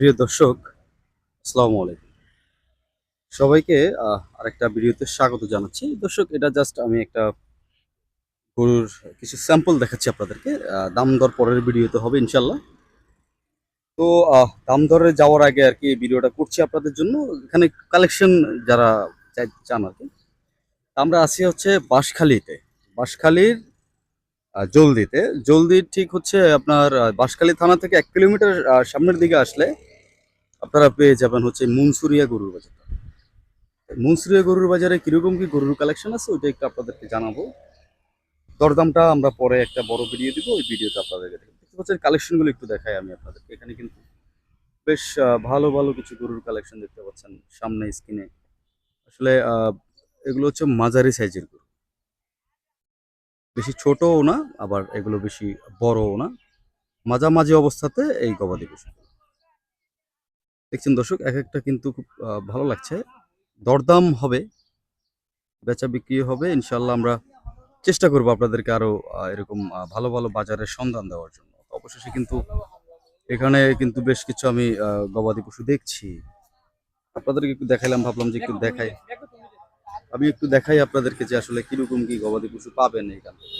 প্রিয় দর্শক, আসসালামু আলাইকুম। সবাইকে আরেকটা ভিডিওতে স্বাগত জানাচ্ছি। দর্শক, এটা জাস্ট আমি একটা গরুর কিছু স্যাম্পল দেখাচ্ছি আপনাদেরকে। দাম দর পরের ভিডিওতে হবে ইনশাল্লাহ তো দাম দরে যাওয়ার আগে আর কি ভিডিওটা করছি আপনাদের জন্য। এখানে কালেকশন যারা চান আর কি আমরা আছি হচ্ছে বাঁশখালীতে। বাঁশখালির জলদিতে। জলদি ঠিক হচ্ছে আপনার বাঁশখালী থানা থেকে এক কিলোমিটার সামনের দিকে আসলে আপনারা পেয়ে যাবেন হচ্ছে মুনসুরিয়া গরুর বাজার। মুনসুরিয়া গরুর বাজারে কীরকম কি গরুর কালেকশন আছে, ওইটা একটু আপনাদেরকে জানাব। দরদামটা আমরা পরে একটা বড় ভিডিও দিব, ওই ভিডিওতে আপনাদেরকে। দেখতে পাচ্ছেন কালেকশনগুলো একটু দেখাই আমি আপনাদেরকে। এখানে কিন্তু বেশ ভালো ভালো কিছু গরুর কালেকশন দেখতে পাচ্ছেন সামনে স্ক্রিনে আসলে এগুলো হচ্ছে মাঝারি সাইজের গরু। বেশি ছোটও না, আবার এগুলো বেশি বড়ও না। মাঝামাঝি অবস্থাতে এই গবাদি পশু। দেখছেন দর্শক এক একটা কিন্তু খুব ভালো লাগছে। দরদাম হবে বেচা বিক্রি হবে ইনশাল্লাহ আমরা চেষ্টা করব আপনাদেরকে আরও আহ, এরকম ভালো ভালো বাজারের সন্ধান দেওয়ার জন্য। অবশেষে কিন্তু এখানে কিন্তু বেশ কিছু আমি গবাদি পশু দেখছি। আপনাদেরকে একটু দেখাইলাম ভাবলাম যে একটু দেখাই। আমি একটু দেখাই আপনাদেরকে যে আসলে কীরকম কি গবাদি পশু পাবেন এইখান থেকে।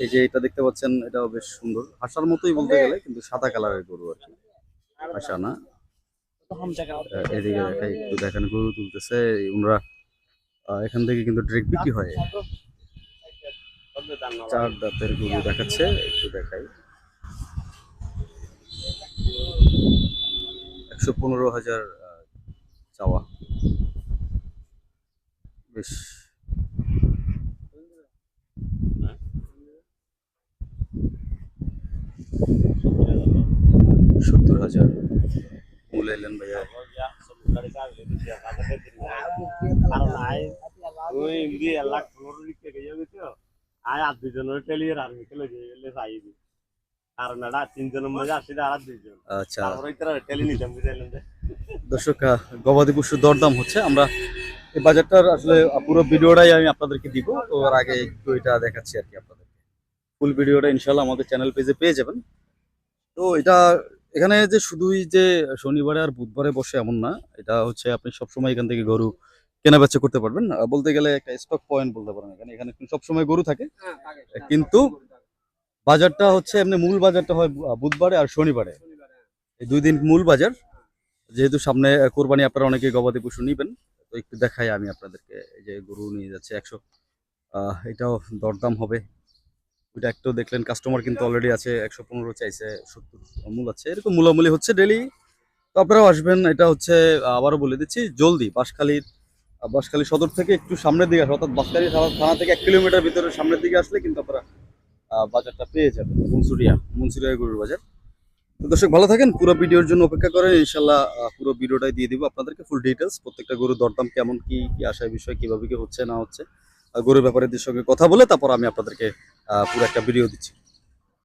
এই যে এটা দেখতে পাচ্ছেন এটাও বেশ সুন্দর। হাসার মতোই বলতে গেলে কিন্তু সাদা কালারের গরু আর কি। হাসা না। এদিকে দেখাই একটু দেখেন, গরু তুলতেছে। ওনারা এখান থেকে কিন্তু ডিরেক্ট বিক্রি হয়। চার দাঁতের গরু দেখাচ্ছে। একটু দেখাই। একশো পনেরো হাজার চাওয়া। বেশ। সত্তর হাজার। ভাইয়া তিনজনের আর দর্শক গবাদি পশুর দরদাম হচ্ছে। আমরা এই বাজারটার আসলে পুরো ভিডিওটাই আমি আপনাদেরকে দিব। তো আর আগে একটু এটা দেখাচ্ছি আর কি আপনাদেরকে। ফুল ভিডিওটা ইনশাল্লাহ আমাদের চ্যানেল পেজে পেয়ে যাবেন। তো এটা এখানে যে শুধুই যে শনিবারে আর বুধবারে বসে এমন না এটা হচ্ছে আপনি সবসময় এখান থেকে গরু কেনা বেচা করতে পারবেন। বলতে গেলে একটা স্টক পয়েন্ট বলতে পারেন এখানে। এখানে সবসময় গরু থাকে। কিন্তু বাজারটা হচ্ছে এমনি মূল বাজারটা হয় বুধবারে আর শনিবারে। এই দুই দিন মূল বাজার। যেহেতু সামনে কোরবানি আপনারা অনেকে গবাদি পশু নিবেন তো একটু দেখাই আমি আপনাদেরকে। এই যে গরু নিয়ে যাচ্ছে একশো আহ, এটাও দরদাম হবে। ওইটা একটু দেখলেন কাস্টমার কিন্তু অলরেডি আছে, একশো পনেরো চাইছে, সত্তর মূল আছে। এরকম মূলামূলি হচ্ছে ডেলি তো আপনারাও আসবেন, এটা হচ্ছে, আবারও বলে দিচ্ছি, জলদি বাঁশখালীর বাঁশখালী সদর থেকে একটু সামনের দিকে আসবে অর্থাৎ বাঁশখালী থানা- থেকে এক কিলোমিটার ভিতরে সামনের দিকে আসলে কিন্তু আপনারা বাজারটা পেয়ে যাবেন, মুন্সুরিয়া মুন্সুরিয়া গরুর বাজার। তো দর্শক, ভালো থাকেন, পুরো ভিডিওর জন্য অপেক্ষা করেন ইনশাল্লাহ পুরো ভিডিওটাই দিয়ে দিব আপনাদেরকে ফুল ডিটেলস প্রত্যেকটা গরুর দরদাম কেমন, কি কি আশায় বিষয়, কীভাবে কি হচ্ছে, না হচ্ছে গরুর ব্যাপারীদের সঙ্গে কথা বলে তারপর আমি আপনাদেরকে পুরো একটা ভিডিও দিচ্ছি।